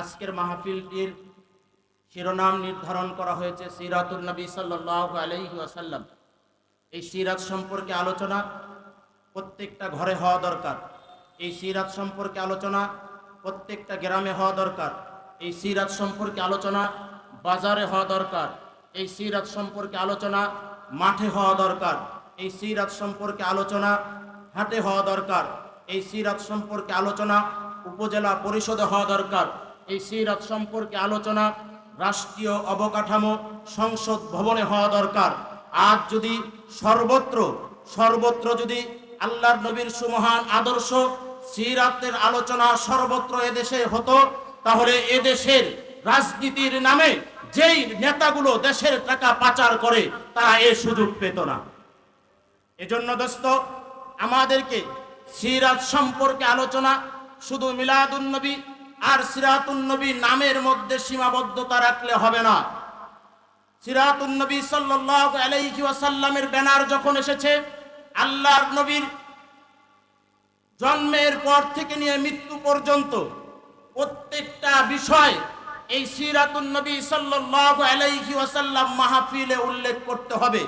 আজকের মাহফিলটির শিরোনাম নির্ধারণ করা হয়েছে সিরাতুল নবী সাল্লাহ আলহি আসাল্লাম এই সিরাত সম্পর্কে আলোচনা প্রত্যেকটা ঘরে হওয়া দরকার। এই সিরাত সম্পর্কে আলোচনা প্রত্যেকটা গ্রামে হওয়া দরকার। এই সিরাত সম্পর্কে আলোচনা বাজারে হওয়া দরকার। এই সিরাত সম্পর্কে আলোচনা মাঠে হওয়া দরকার। এই সিরাত সম্পর্কে আলোচনা হাটে হওয়া দরকার। এই সিরাত সম্পর্কে আলোচনা উপজেলা পরিষদে হওয়া দরকার। এই সিরাত সম্পর্কে আলোচনা, রাষ্ট্রীয় অবকাঠামো, সংসদ ভবনে হওয়া দরকার। আজ যদি সর্বত্র সর্বত্র যদি আল্লাহর নবীর সুমহান আদর্শ সিরাতের আলোচনা সর্বত্র এদেশে হতো, তাহলে এদেশের রাজনীতির নামে যেই নেতাগুলো দেশের টাকা পাচার করে, তারা এ সুযোগ পেত না। এজন্য দোস্ত, আমাদেরকে সিরাত সম্পর্কে আলোচনা, শুধু মিলাদুন্নবী আর সিরাতুন্নবী নামের মধ্যে সীমাবদ্ধতা রাখলে হবে না। সিরাতুন্নবী সাল্লাল্লাহু আলাইহি ওয়াসাল্লামের ব্যানার যখন এসেছে, আল্লাহর নবীর জন্মের পর থেকে নিয়ে মৃত্যু পর্যন্ত প্রত্যেকটা বিষয় এই সিরাতুন্নবী সাল্লাল্লাহু আলাইহি ওয়াসাল্লাম মাহফিলে উল্লেখ করতে হবে।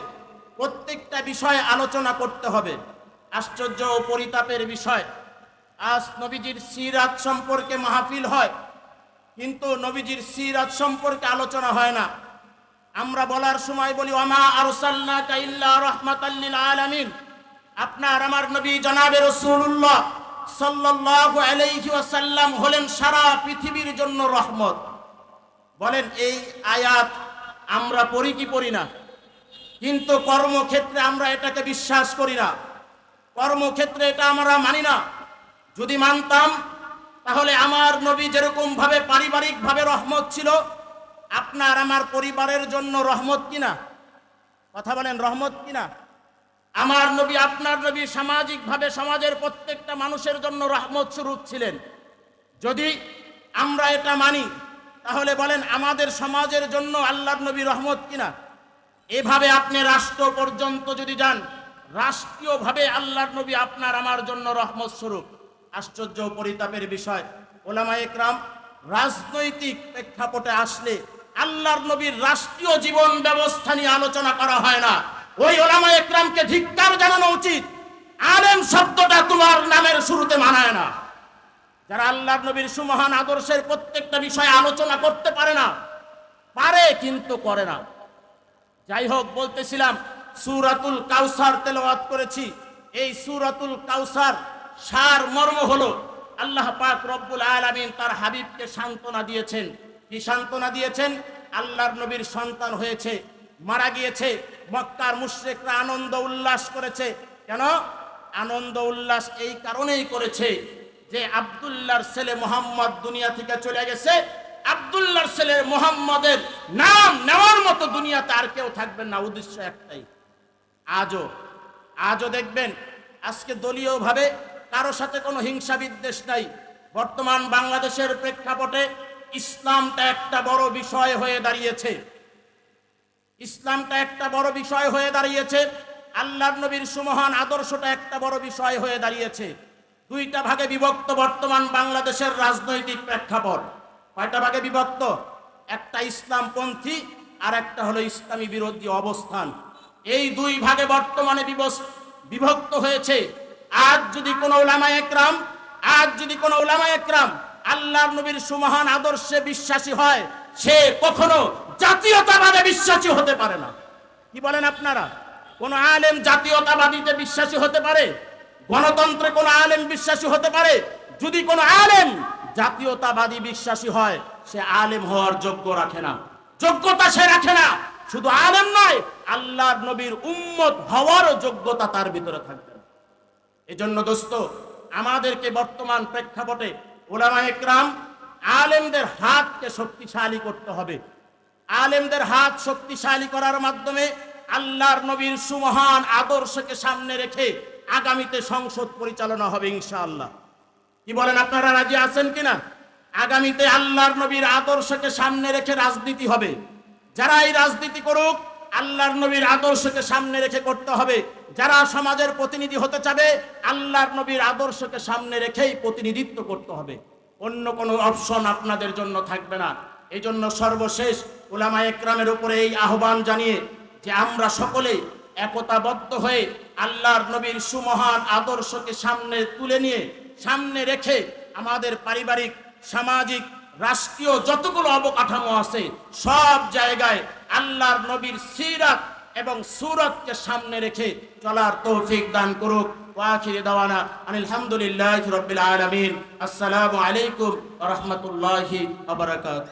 প্রত্যেকটা বিষয়ে আলোচনা করতে হবে। আশ্চর্য ও পরিতাপের বিষয়। আজ নবীজির সিরাত সম্পর্কে মাহফিল হয়, কিন্তু নবীজির সিরাত সম্পর্কে আলোচনা হয় না। আমরা বলার সময় বলি ওমা আরসালনাকা ইল্লা রাহমাতাল্লিল আলামিন। আপনার আমার নবী জনাবে রাসূলুল্লাহ সাল্লাল্লাহু আলাইহি ওয়াসাল্লাম হলেন সারা পৃথিবীর জন্য রহমত। বলেন, এই আয়াত আমরা পড়ি কি পড়ি না? কিন্তু কর্মক্ষেত্রে আমরা এটাকে বিশ্বাস করি না। কর্মক্ষেত্রে এটা আমরা মানি না। যদি মানতাম, তাহলে আমার নবী যেরকম ভাবে পারিবারিক ভাবে রহমত ছিল, আপনার আমার পরিবারের জন্য রহমত কিনা? কথা বলেন, রহমত কিনা? আমার নবী, আপনার নবী সামাজিক ভাবে সমাজের প্রত্যেকটা মানুষের জন্য রহমত স্বরূপ ছিলেন। যদি আমরা এটা মানি, তাহলে বলেন আমাদের সমাজের জন্য আল্লাহর নবী রহমত কিনা? এভাবে আপনি রাষ্ট্র পর্যন্ত যদি যান, রাষ্ট্রীয়ভাবে আল্লাহর নবী আপনার আমার জন্য রহমত স্বরূপ। আশ্চর্য পরিতাপের বিষয়। ওলামা একরাম, রাজনৈতিক প্রেক্ষাপটে আসলে আল্লাহর নবীর রাষ্ট্রীয় জীবন ব্যবস্থা নিয়ে আলোচনা করা হয় না। ওই ওলামা একরামকে ধিক্কার জানানো উচিত। আলেম শব্দটা তোমার নামের শুরুতে মানায় না। যারা আল্লাহর নবীর সুমহান আদর্শের প্রত্যেকটা বিষয়ে আলোচনা করতে পারে না, পারে কিন্তু করে না। যাই হোক, বলতেছিলাম, সুরাতুল কাউসার তেলাওয়াত করেছি। এই সুরাতুল কাউসার সার মর্ম হলো, আল্লাহ পাক রব্বুল আলামিন তার হাবিবকে সান্ত্বনা দিয়েছেন। কি সান্ত্বনা দিয়েছেন? আল্লাহর নবীর সন্তান হয়েছে, মারা গিয়েছে, মক্কার মুশরিকরা আনন্দ উল্লাস করেছে। কেন? আনন্দ উল্লাস এই কারণেই করেছে যে আব্দুল্লাহর ছেলে মোহাম্মদ দুনিয়া থেকে চলে গেছে। আব্দুল্লাহর ছেলে মোহাম্মদের নাম নেওয়ার মতো দুনিয়াতে আর কেউ থাকবেন না, উদ্দেশ্য একটাই। আজও আজও দেখবেন, আজকে দলীয়ভাবে কারও সাথে কোনো হিংসা বিদ্বেষ নাই। বর্তমান বাংলাদেশের প্রেক্ষাপটে ইসলামটা একটা বড় বিষয় হয়ে দাঁড়িয়েছে। ইসলামটা একটা বড় বিষয় হয়ে দাঁড়িয়েছে। আল্লাহর নবীর সুমহান আদর্শটা একটা বড় বিষয় হয়ে দাঁড়িয়েছে। দুইটা ভাগে বিভক্ত বর্তমান বাংলাদেশের রাজনৈতিক প্রেক্ষাপট। কয়টা ভাগে বিভক্ত? একটা ইসলামপন্থী আর একটা হলো ইসলামী বিরোধী অবস্থান। এই দুই ভাগে বর্তমানে বিভক্ত হয়েছে। আজ যদি কোনো ওলামা একরাম, আজ যদি কোনো ওলামা একরাম আল্লাহর নবীর সুমহান আদর্শে বিশ্বাসী হয়, সে কখনো জাতীয়তাবাদে বিশ্বাসী হতে পারে না। কি বলেন আপনারা? কোন আলেম জাতীয়তাবাদীতে বিশ্বাসী হতে পারে? গণতন্ত্রে কোন আলেম বিশ্বাসী হতে পারে? যদি কোন আলেম জাতীয়তাবাদী বিশ্বাসী হয়, সে আলেম হওয়ার যোগ্য রাখে না। যোগ্যতা সে রাখে না। শুধু আলেম নয়, আল্লাহর নবীর উম্মত হওয়ারও যোগ্যতা তার ভিতরে থাকবে। এজন্য দোস্ত, আমাদেরকে বর্তমান প্রেক্ষাপটে ওলামা একরাম আলেমদের হাতকে শক্তিশালী করতে হবে। আলেমদের হাত শক্তিশালী করার মাধ্যমে আল্লাহর নবীর সুমহান আদর্শকে সামনে রেখে আগামীতে সংসদ পরিচালনা হবে ইনশাআল্লাহ। কি বলেন আপনারা, রাজি আছেন কিনা? আগামীতে আল্লাহর নবীর আদর্শকে সামনে রেখে রাজনীতি হবে। যারা এই রাজনীতি করুক আল্লাহর নবীর আদর্শকে সামনে রেখে করতে হবে। যারা সমাজের প্রতিনিধি হতে চাবে, আল্লাহর নবীর আদর্শকে সামনে রেখেই প্রতিনিধিত্ব করতে হবে। অন্য কোনো অপশন আপনাদের জন্য থাকবে না। এই জন্য সর্বশেষ উলামা একরামের উপরে এই আহ্বান জানিয়ে যে আমরা সকলে একতাবদ্ধ হয়ে আল্লাহর নবীর সুমহান আদর্শকে সামনে তুলে নিয়ে, সামনে রেখে আমাদের পারিবারিক, সামাজিক রাষ্ট্রীয় যতগুলো অবকাঠামো আছে, সব জায়গায় আল্লাহর নবীর সিরাত এবং সুরতকে সামনে রেখে চলার তৌফিক দান করুক। ওয়াখিরি দাওয়ানা আলহামদুলিল্লাহ রবিল আলমিন। আসসালামু আলাইকুম রহমতুল্লাহি আবরাকাত